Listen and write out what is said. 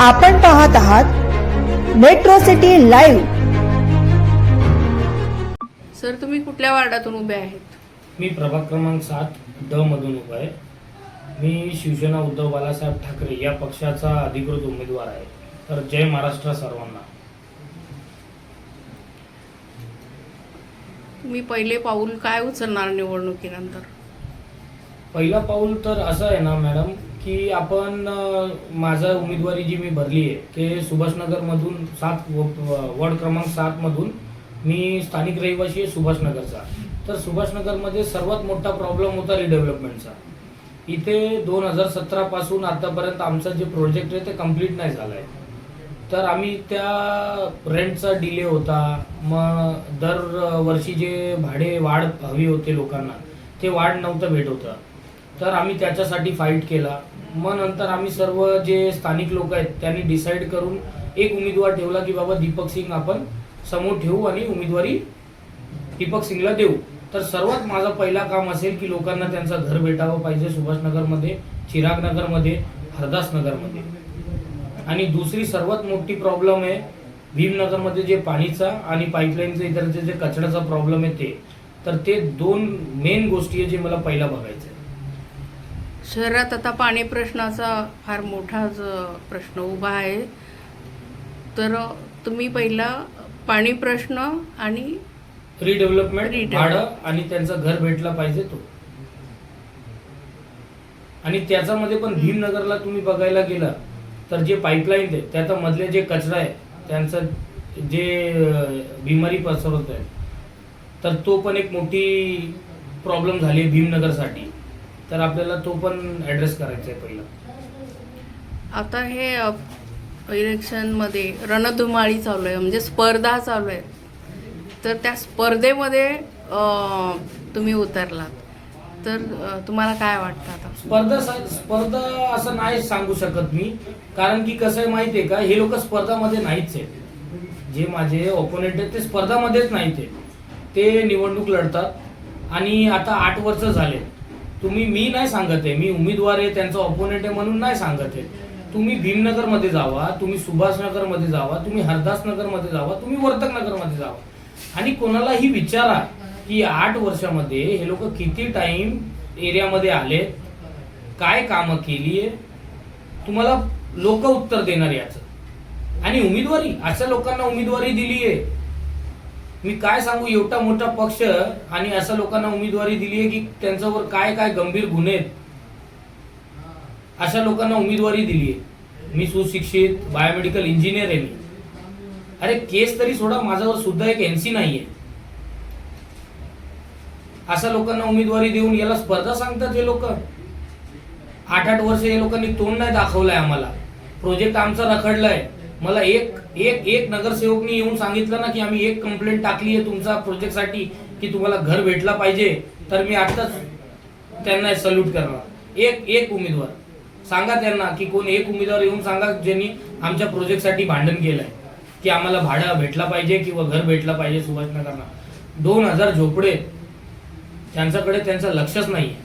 आपण पाहत आहात मेट्रो सिटी लाईव्ह सर तुम्ही कुठल्या वार्डातून उभे आहेत? मी प्रभाग क्रमांक सात ड मधून उभा आहे. मी शिवसेना उद्धव बाळासाहेब ठाकरे या पक्षाचा अधिकृत उमेदवार आहे. तर जय महाराष्ट्र सर्वांना. तुम्ही पहिले पाऊल काय उचलणार निवडणुकीनंतर? पहिला पाऊल तर असं आहे ना मॅडम की आपण माझं माझा उमेदवारी जी मी भरली आहे ते सुभाषनगरमधून सात व- वॉर्ड क्रमांक सातमधून मी स्थानिक रहिवासी आहे सुभाषनगरचा. तर सुभाषनगरमध्ये सर्वात मोठा प्रॉब्लेम होता रिडेव्हलपमेंटचा इथे दोन हजार सतरापासून आतापर्यंत आमचा जे प्रोजेक्ट आहे ते कंप्लीट नाही झाला आहे तर आम्ही त्या रेंटचा डिले होता मग दर वर्षी जे भाडे वाढ हवी होते लोकांना ते वाढ नव्हतं भेट होतं. तर आम्ही त्याच्यासाठी फाईट केला. मग नंतर आम्ही सर्व जे स्थानिक लोक आहेत त्यांनी डिसाईड करून एक उमेदवार ठेवला की बाबा दीपक सिंग आपण समोर ठेवू आणि उमेदवारी दीपक सिंगला देऊ. तर सर्वात माझा पहिला काम असेल की लोकांना त्यांचं घर भेटावं पाहिजे सुभाषनगरमध्ये चिरागनगरमध्ये हरदासनगरमध्ये. आणि दुसरी सर्वात मोठी प्रॉब्लेम आहे भीमनगरमध्ये जे पाणीचा आणि पाईपलाईनचा इतरचे जे कचऱ्याचा प्रॉब्लेम आहे ते. तर ते दोन मेन गोष्टी आहे जे मला पहिला बघायचं आहे. शहरात आता पाणी प्रश्नाचा फार मोठाच प्रश्न उभा आहे. तर तुम्ही पहिला पाणी प्रश्न आणि रिडेव्हलपमेंट. भाडं आणि त्यांचं घर भेटला पाहिजे तो. आणि त्याच्यामध्ये पण भीमनगरला तुम्ही बघायला गेला तर जे पाईपलाईन आहे त्याचा मधले जे कचरा आहे त्यांचं जे बिमारी पसरवत आहे तर तो पण एक मोठी प्रॉब्लेम झाली भीमनगरसाठी. तर आपल्याला तो पण ऍड्रेस करायचा आहे पहिला. आता हे इलेक्शनमध्ये रणधुमाळी चालू आहे म्हणजे स्पर्धा चालू आहे. तर त्या स्पर्धेमध्ये तुम्ही उतरलात. तर तुम्हाला काय वाटतं आता? स्पर्धा स्पर्धा असं नाही सांगू शकत मी. कारण की कसं आहे माहिती आहे का? हे लोक स्पर्धामध्ये नाहीच आहेत. जे माझे ओपोनेंट आहेत ते स्पर्धामध्येच नाहीत ते निवडणूक लढतात. आणि आता आठ वर्ष झाले तुम्ही मी नाही सांगत आहे. मी उमेदवार आहे त्यांचा ओपोनेंट आहे म्हणून नाही सांगत आहे. तुम्ही भीमनगरमध्ये जावा तुम्ही सुभाषनगरमध्ये जावा तुम्ही हरदासनगरमध्ये जावा तुम्ही वर्तकनगरमध्ये जावा. आणि कोणालाही विचारा की आठ वर्षामध्ये हे लोक किती टाइम एरियामध्ये आले काय कामं केली आहे तुम्हाला लोक उत्तर देणार याचं. आणि उमेदवारी अशा लोकांना उमेदवारी दिली आहे मी काय सांगू एवढा मोठा पक्ष आणि अशा लोकांना उमेदवारी दिली आहे की त्यांच्यावर काय काय गंभीर गुन्हे आहेत अशा लोकांना उमेदवारी दिली आहे. मी सुशिक्षित बायोमेडिकल इंजिनियर आहे मी. अरे केस तरी सोडा माझ्यावर सुद्धा एक एनसी नाही आहे अशा लोकांना उमेदवारी देऊन याला स्पर्धा सांगतात हे लोक. आठ आठ वर्ष हे लोकांनी तोंड नाही दाखवलंय आम्हाला. प्रोजेक्ट आमचा रखडलाय. मला एक एक एक नगरसेवकनी येऊन सांगितलं ना की आम्ही एक कंप्लेंट टाकली आहे तुमचा प्रोजेक्टसाठी की तुम्हाला घर भेटला पाहिजे तर मी आताच त्यांना सल्यूट करणार. एक एक उमेदवार. सांगा त्यांना की कोण एक उमेदवार येऊन सांगा ज्यांनी आमच्या प्रोजेक्टसाठी भांडण केलंय की आम्हाला भाडं भेटला पाहिजे किंवा घर भेटला पाहिजे सुभाषनगरला. दोन हजार झोपडे त्यांच्याकडे त्यांचं लक्षच नाही आहे